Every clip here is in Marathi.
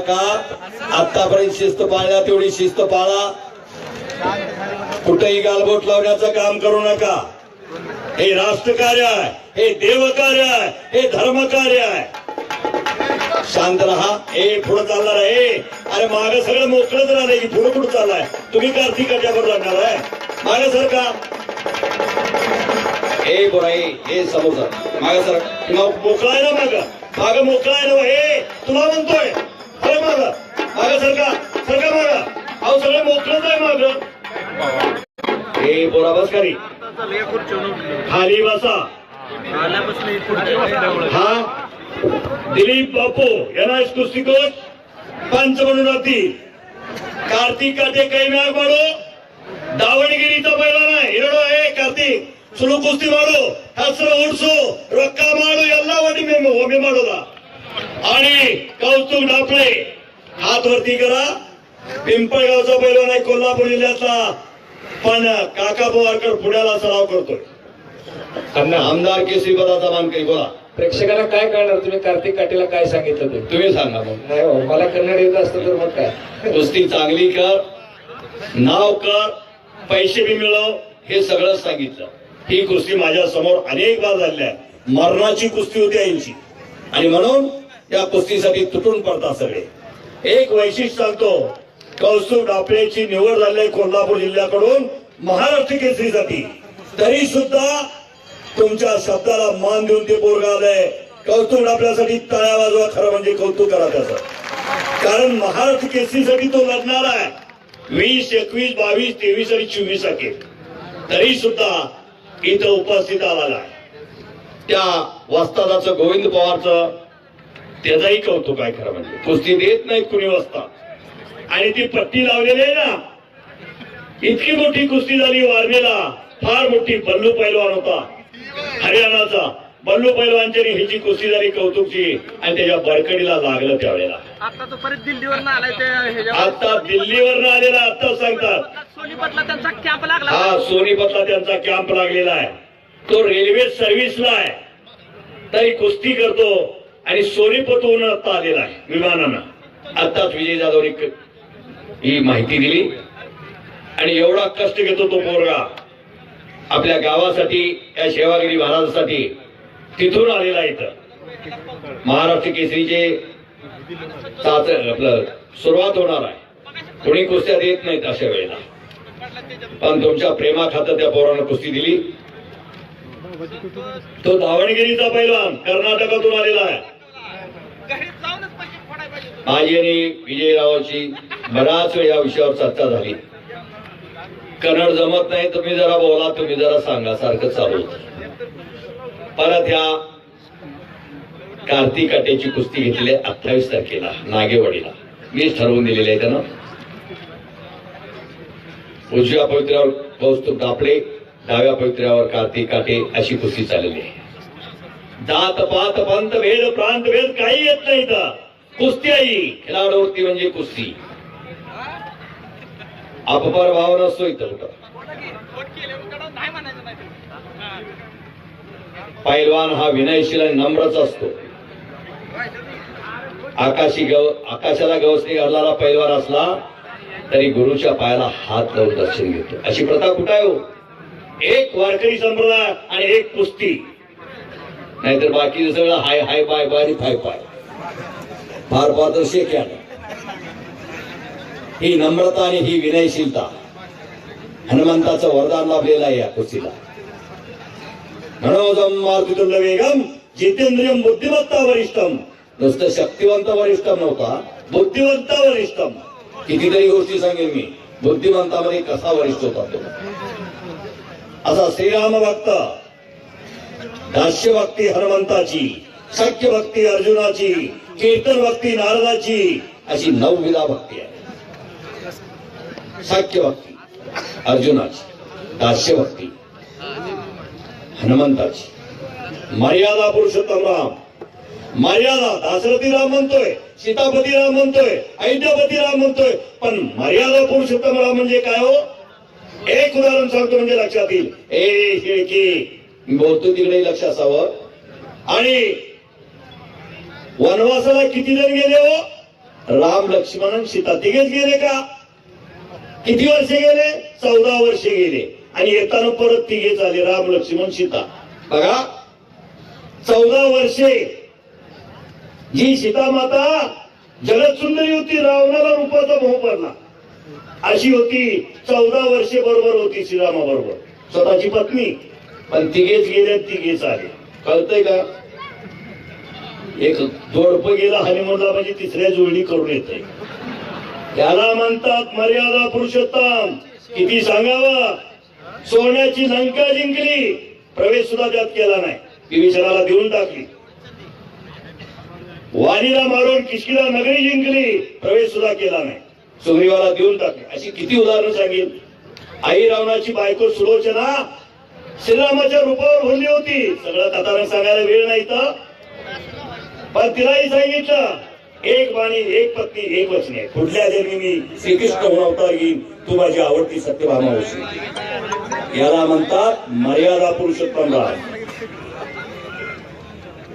नका आतापर्यंत शिस्त पाळल्या तेवढी शिस्त पाळा. कुठेही गालबोट लावण्याचं काम करू नका. हे राष्ट्रकार्य आहे हे देवकार्य आहे हे धर्मकार्य आहे. शांत राहा हे पुढे चालणार आहे अरे माग सगळं मोकळंच राहिलंय की पुढे पुढे चाललाय? तुम्ही का बरोबर लागणार आहे? माग सर का? हे बोराई हे समोर माग सर मोकळा आहे ना माग? माग मोकळा आहे ना हे तुला म्हणतोय. अरे माग माग सरका सरका माग अहो सगळं मोकळंच आहे माग हे बोरा बस खाली खाली बसा हा दिलीप बापू यांना कुस्ती कोच पंच म्हणून राहतील कार्तिक काटे काही मॅग माडो दावणगिरीचा पहिला नाही हिरडो आहे कार्तिक सुरू कुस्ती माडो हसर उडसो रक्का माडो ಎಲ್ಲ वाटी मेमो ओमे माडोला आणि कौतुक डापळे हात वरती करा. पिंपळगावचा पहिला नाही कोल्हापूर जिल्ह्यातला. पण काका पवारकर पुण्याला सराव करतोय. आमदार केसरी पदाचा मान काही बोला. प्रेक्षकांना काय कळणार? तुम्ही कार्तिक काटेला काय सांगितलं ते? तुम्ही सांगा मग. नाही हो मला कन्नड येत असतं तर मग काय? कुस्ती चांगली कर नाव कर पैसे बी मिळव हे सगळं सांगितलं. ही कुस्ती माझ्यासमोर अनेक बार आहे. मरणाची कुस्ती होती यांची आणि म्हणून या कुस्तीसाठी तुटून पडतात सगळे. एक वैशिष्ट्य सांगतो कौस्तुभ डापळेची निवड झाली कोल्हापूर जिल्ह्याकडून महाराष्ट्र केसरीसाठी. तरी सुद्धा तुमच्या शब्दाला मान देऊन ते पोरगा आलंय. कौतुक आपल्यासाठी तळ्या वाजवा खरं म्हणजे कौतुक करा त्याचं. कारण महाराष्ट्र केसरीसाठी तो लढणार आहे. वीस एकवीस बावीस तेवीस आणि चोवीस अखेर. तरी सुद्धा इथं उपस्थित आला आहे. त्या वस्तादाचं गोविंद पवारचं त्याचंही कौतुक आहे खरं म्हणजे. कुस्ती देत नाहीत कुणी वस्तात आणि ती पट्टी लावलेली आहे ना इतकी मोठी कुस्ती झाली वारनेला. फार मोठी बल्लू पैलवान होता. हरियाणाचा. बल्लू पैलवानची आणि ह्याची कुस्ती झाली कौतुकची आणि त्याच्या बरकडीला लागलं त्यावेळेला. आता तो परत दिल्लीवर आलाय आता दिल्लीवर आलेला आता सांगतात. सोनीपतला त्यांचा कॅम्प लागला हा सोनीपतला त्यांचा कॅम्प लागलेला आहे. तो रेल्वे सर्व्हिसला आहे. तरी कुस्ती करतो आणि सोनीपतहून आता आलेला आहे विमानानं. आत्ताच विजय जाधवनी ही माहिती दिली. आणि एवढा कष्ट घेतो तो पोरगा. आपल्या गावासाठी या सेवागिरी महाराजासाठी तिथून आलेला इथं. महाराष्ट्र केसरीचे चाच आपलं सुरुवात होणार आहे. कोणी कुस्त्या देत नाहीत अशा वेळेला. पण तुमच्या प्रेमा खातर त्या पोरानं कुस्ती दिली. तो दावणगिरीचा पैलवान कर्नाटकातून आलेला आहे. माझी आणि विजयरावाची बराच वेळ या विषयावर चर्चा झाली. कन्नड जमत नाही तुम्ही जरा बोला तुम्ही जरा सांगा सारखं चालू. परत ह्या कार्तिक अटेची कुस्ती घेतली अठ्ठावीस तारखेला नागेवाडीला. मीच ठरवून दिलेली आहे त्यानं. उजव्या पवित्र्यावर कौस्तुभ दापडे डाव्या पवित्र्यावर कार्तिक काटे अशी कुस्ती चाललेली आहे जात पात पंत भेद प्रांत भेद काही येत नाही तर कुस्ती आई खेळाडूवरती म्हणजे कुस्ती. अपपर भाव नसतो इतर पैलवान हा विनयशील आणि नम्रच असतो. आकाशी गव आकाशाला गवसणी घालणारा पैलवान असला तरी गुरुच्या पायाला हात लावून दर्शन घेतो. अशी प्रथा कुठं आहे हो? एक वारकरी संप्रदाय आणि एक कुस्ती. नाहीतर बाकीचं सगळं हाय हाय बाय बाय आणि फाय पाय फार पारदर्शी आहे ही नम्रता आणि ही विनयशीलता हनुमंताचं वरदान लाभलेलं आहे या कुस्तीला. मनोजम मारुतितुल्य वेगम जितेंद्रियम बुद्धिमत्ता वरिष्ठम. नुसतं शक्तिवंत वरिष्ठम नव्हता बुद्धिवंत वरिष्ठम. कितीतरी गोष्टी सांगेन मी. बुद्धिमंतामध्ये कसा वरिष्ठ होता तो? असा श्रीराम भक्त दास्य भक्ती हनुमंताची सख्य भक्ती अर्जुनाची कीर्तन भक्ती नारदाची अशी नवविधा भक्ती आहे. सख्य भक्ती अर्जुनाची दास्य भक्ती हनुमंताची. मर्यादा पुरुषोत्तम राम मर्यादा दासरथी राम म्हणतोय सीतापती राम म्हणतोय अयोध्यापती राम म्हणतोय पण मर्यादा पुरुषोत्तम राम म्हणजे काय हो? एक उदाहरण सांगतो म्हणजे लक्षात येईल. ए शेळकी मी बोलतो तिकडे लक्ष असावं. आणि वनवासाला किती जण गेले हो? राम लक्ष्मण सीता तिघेच गेले का? किती वर्षे गेले? चौदा वर्षे गेले. आणि येताना परत तिघेच आले राम लक्ष्मण सीता. बघा. चौदा वर्षे. जी सीता माता जगत सुंदरी होती रावणाला रूपाचा मोह पडला. अशी होती चौदा वर्षे बरोबर होती श्रीरामा बरोबर. स्वतःची पत्नी पण तिघेच गेले तिघेच आले. कळतंय का? एक जोडप गेला हनीमूनला म्हणजे तिसऱ्या जुळणी करून येते त्याला म्हणतात मर्यादा पुरुषोत्तम. किती सांगावं? सोन्याची लंका जिंकली. प्रवेश सुद्धा त्यात केला नाही. विभीषणाला देऊन टाकली. वाणीला मारून किशकीला नगरी जिंकली. प्रवेश सुद्धा केला नाही. सुग्रीवाला देऊन टाकले. अशी किती उदाहरणं सांगेल आई रावणाची बायको सुलोचना श्रीरामाच्या रूपावर भरली होती. सगळं कथानं सांगायला वेळ नाही तर पण तिलाही सांगितलं एक बाणी एक पत्नी एक वचने. कुठल्या जन्मी मी श्रीकृष्ण होऊन अवतार घेईन? तू माझी आवडती सत्यभामा होशील. याला म्हणतात मर्यादा पुरुषोत्तम राज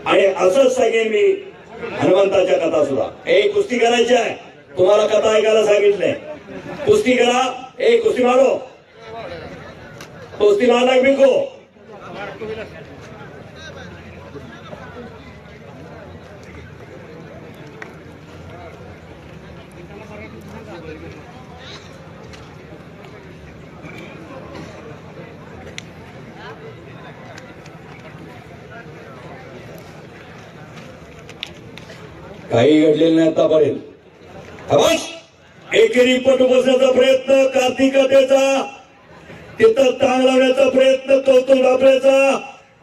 आणि असंच सांगेन मी हनुमंताच्या कथा सुद्धा. एक कुस्ती करायची आहे. तुम्हाला कथा ऐकायला सांगितलंय. कुस्ती करा. ए कुस्ती मारो. कुस्ती मारला बिको काही घडलेलं नाही आतापर्यंत. एकेरी पट बसण्याचा प्रयत्न कार्तिकतेचा. तिथं तांग लावण्याचा प्रयत्न कौतुक डापण्याचा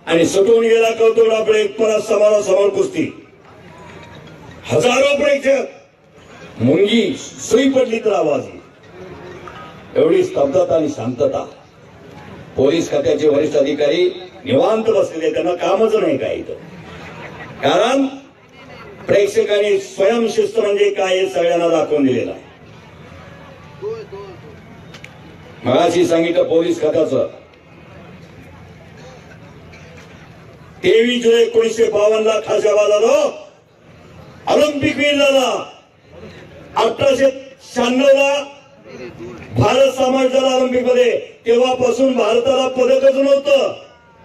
आणि सुटून गेला कौतुक डापडे परत समोरासमोर कुस्ती. हजारो प्रेक्षक. मुंगी सुई पडली तर आवाज एवढी स्तब्धता आणि शांतता. पोलीस खात्याचे वरिष्ठ अधिकारी निवांत बसलेले त्यांना कामच नाही काय इथं. कारण प्रेक्षकांनी स्वयंशिस्त म्हणजे काय हे सगळ्यांना दाखवून दिलेलं आहे. मगाशी सांगितलं पोलीस खात्याचं. तेवीस जुलै एकोणीसशे बावन्न ला खाशाबा आलो ऑलिम्पिक वीर झाला. अठराशे शहाण्णव ला भारत सामाज झाला ऑलिम्पिकमध्ये तेव्हापासून भारताला पदकच नव्हतं.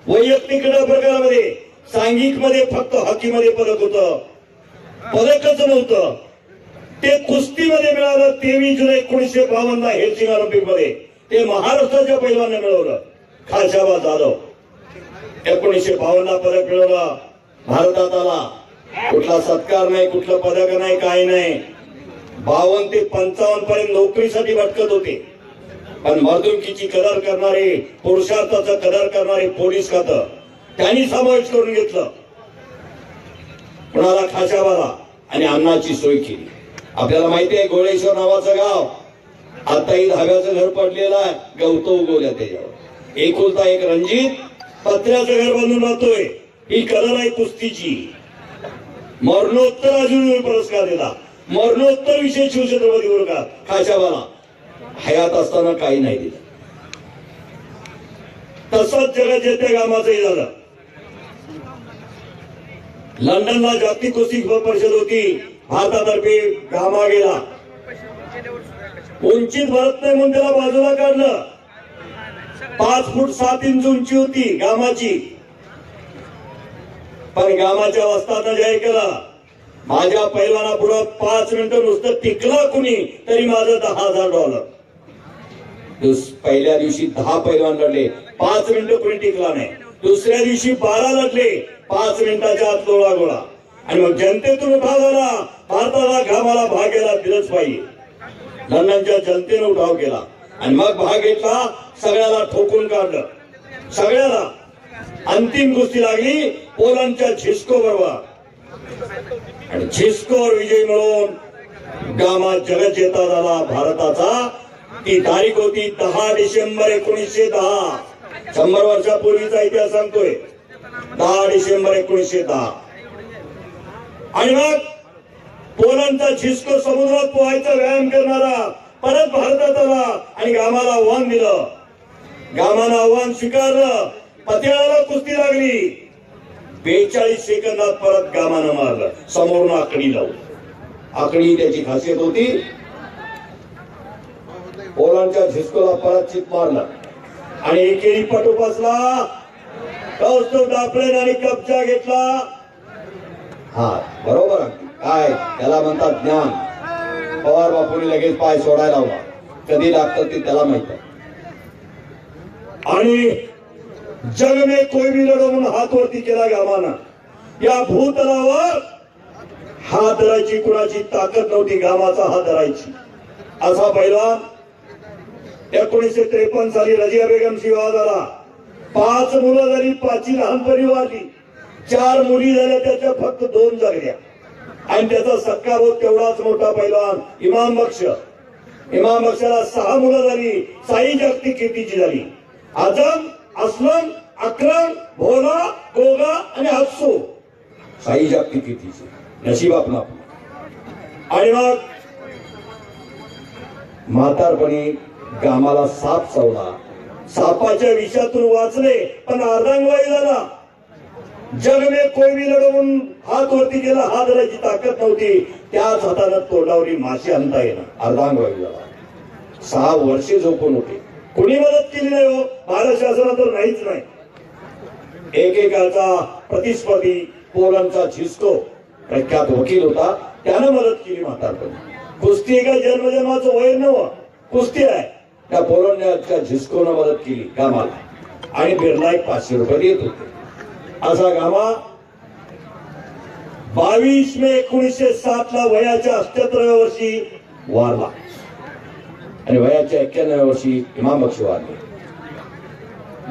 वैयक्तिक क्रीडा प्रकारामध्ये सांघिकमध्ये फक्त हॉकी मध्ये पदक होतं. पदकच नव्हतं. ते कुस्तीमध्ये मिळालं तेवीस जुलै एकोणीसशे बावन्न हेल्सिंग ऑलिम्पिकमध्ये ते महाराष्ट्राच्या पैलवानं मिळवलं. खालशाबा जाधव. एकोणीसशे बावन्न पदक मिळवलं. भारतात आला. कुठला सत्कार नाही कुठलं पदक नाही काय नाही. बावन्न ते पंचावन्न पर्यंत नोकरीसाठी भटकत होते. पण मर्दुकीची कदर करणारे पुरुषार्थाचा कदर करणारे पोलीस खातं त्यांनी समावेश करून घेतलं. कुणाला खाशावाला आणि अन्नाची सोय केली. आपल्याला माहिती आहे गोळेश्वर नावाचं गाव. आताही धाब्याचं घर पडलेलं आहे. गवत उगवल्या त्याच्यावर. एकुलता एक रणजित पत्र्याचं घर बांधून राहतोय. ही कदर आहे कुस्तीची. मरणोत्तर अजून पुरस्कार दिला. मरणोत्तर विशेष शिवछत्रपती पुरस्कार खाशावाला हयात असताना काही नाही दिलं. तसंच जगत कामाचंही झालं. लंडनला जागतिक कुस्ती परिषद होती. भारतातर्फे कामा गेला. उंचीत भरत नाही म्हणून त्याला बाजूला काढलं. पाच फूट सात इंच उंची होती गामाची पण गामाच्या वस्तानं जाहीर केला. माझ्या पैलवाना पुढं पाच मिनिटं नुसतं टिकला कुणी तरी माझं दहा हजार डॉलर. पहिल्या दिवशी दहा पैलवान लढले. पाच मिनिटं कुणी टिकला नाही. दुसऱ्या दिवशी बारा लढले. पाच मिनिटाच्या आत गोळा गोळा. आणि मग जनतेतून उठाव झाला. भारताला घामाला भाग घ्यायला दिलंच पाहिजे. लंडनच्या जनतेनं उठाव केला. आणि मग भाग घेतला सगळ्याला ठोकून काढलं. सगळ्याला. अंतिम गोष्टी लागली पोलंडच्या झिस्को बरोबर आणि झिस्कोवर विजय मिळवून गामा जगजेता झाला भारताचा ती तारीख होती दहा डिसेंबर एकोणीसशे दहा. शंभर वर्षापूर्वीचा इतिहास सांगतोय. दहा डिसेंबर एकोणीसशे दहा. आणि मग पोलंडचा झिस्को समुद्रात पोहायचा व्यायाम करणारा परत भारतात आला आणि गामाला आव्हान दिलं. गामानं आव्हान स्वीकारलं. पत्याला कुस्ती लागली. बेचाळीस सेकंदात परत गामानं मारलं. समोरून आकडी लावून. आकडी त्याची खासियत होती. पोलांच्या झिस्कोला परत चित मारलं. आणि एकेरी पटू कौस्तुभ दापलेन आणि कब्जा घेतला. हा बरोबर काय? त्याला म्हणतात ज्ञान. पवार बापूने लगेच पाय सोडायला हवा कधी लागतात ते त्याला माहीत आणि जग मे कोई भी लढो म्हणून हात वरती केला गावाना. या भूतलावर हात धरायची कुणाची ताकद नव्हती गावाचा हात धरायची. असा पहिला एकोणीसशे त्रेपन्न साली रजिया बेगम शिवा झाला पाच मुलं झाली पाची लहानपणी वाढली चार मुली झाल्या त्याच्या फक्त दोन जगल्या. आणि त्याचा सत्कार होत तेवढाच मोठा पैलवान इमाम बक्ष इमाम बक्षाला सहा मुलं झाली साई जागतिक कीर्तीची झाली. आजम अस्लम अक्रम भोला गोगा आणि हत्सू साई जागतिक कीर्तीची. नशीब आपलं आपलं. आणि मग म्हातारपणी गामाला साप चावला. सापाच्या विषातून वाचले पण अर्धांगवाई झाला. जग में कोई भी हात वरती गेला हात धरायची ताकद नव्हती. त्याच हातानं तोंडावरी मासे आणता येणं. अर्धांगवाई झाला. सहा वर्षे झोपून होते. कोणी मदत केली नाही हो? भारत शासनात तर नाहीच नाही. एकेकाचा प्रतिस्पर्धी पोलांचा झिस्को. प्रख्यात वकील होता. त्यानं मदत केली म्हातारपणी. कुस्ती एका जन्मजन्माचं वय नव्हतं कुस्ती आहे. त्या पोलंडच्या झिस्कोनं मदत केली कामाला. आणि बिर्ला एक पाचशे रुपये देत होते. असा गामा बावीस मे एकोणीसशे सात ला वयाच्या अष्ट्याहत्तराव्या वर्षी वारला. आणि वयाच्या एक्क्याण्णव्या वर्षी इमाम बक्षी वारले.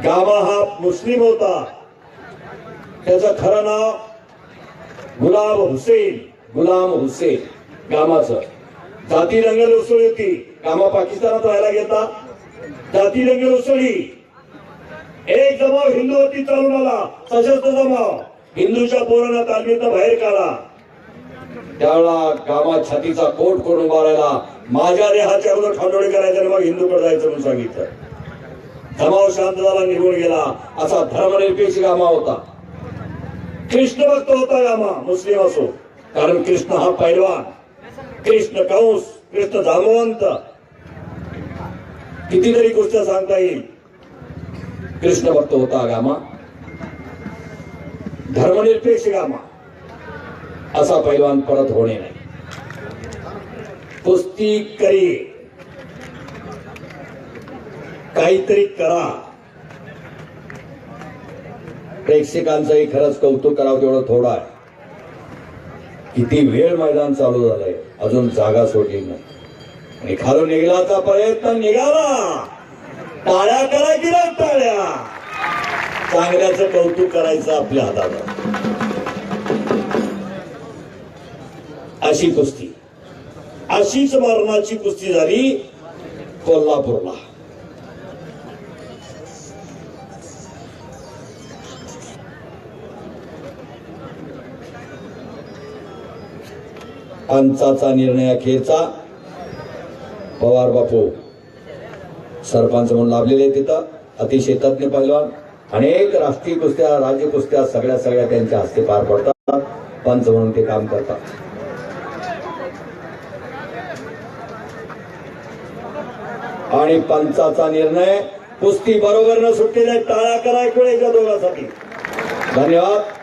गामा हा मुस्लिम होता. त्याचं खरं नाव गुलाम हुसेन गुलाम हुसेन गामाचं. जाती दंगल उसळी होती. कामा पाकिस्तानात राहायला गेला जाती दंगल उसळी एक जमाव हिंदूवरती चालून आला. सशस्त्र जमाव. हिंदूच्या पोरांना तालमीतनं बाहेर काढा. त्यावेळा गावात छातीचा कोट करून मारायला माझ्या देहाच्या अगोदर खांडोळी करायचं आणि मग हिंदूकडे जायचं म्हणून सांगितलं. जमाव शांत झाला निघून गेला. असा धर्मनिरपेक्ष गामा होता. कृष्ण भक्त होता गामा मुस्लिम असो. कारण कृष्ण हा पैलवान. कृष्ण कंस कृष्ण जामवंत कितीतरी गोष्ट सांगता येईल. कृष्ण भक्त होता गामा. धर्मनिरपेक्ष गामा. असा पैलवान परत होणे नाही. कुस्ती करी काहीतरी करा. प्रेक्षकांचंही खरंच कौतुक करावं तेवढं थोडं आहे. किती वेळ मैदान चालू झालंय? अजून जागा सोडली नाही. आणि खालून निघालाचा प्रयत्न निघाला. टाळ्या करा की नाही टाळ्या. चांगल्याचं कौतुक करायचं आपल्या हातात अशी कुस्ती. अशीच मरणाची कुस्ती झाली कोल्हापूरला. पंचाचा निर्णय अखेरचा. पवार बापू सरपंच म्हणून लाभलेले तिथं. अतिशय तज्ज्ञ पहिलवान अनेक राष्ट्रीय कुस्त्या राज्य कुस्त्या सगळ्या सगळ्या त्यांच्या हस्ते पार पडतात. पंच म्हणून ते काम करतात. आणि पंचाचा निर्णय कुस्ती बरोबर न सुटलेल्या टाळा करा ऐकून दोघांसाठी. धन्यवाद.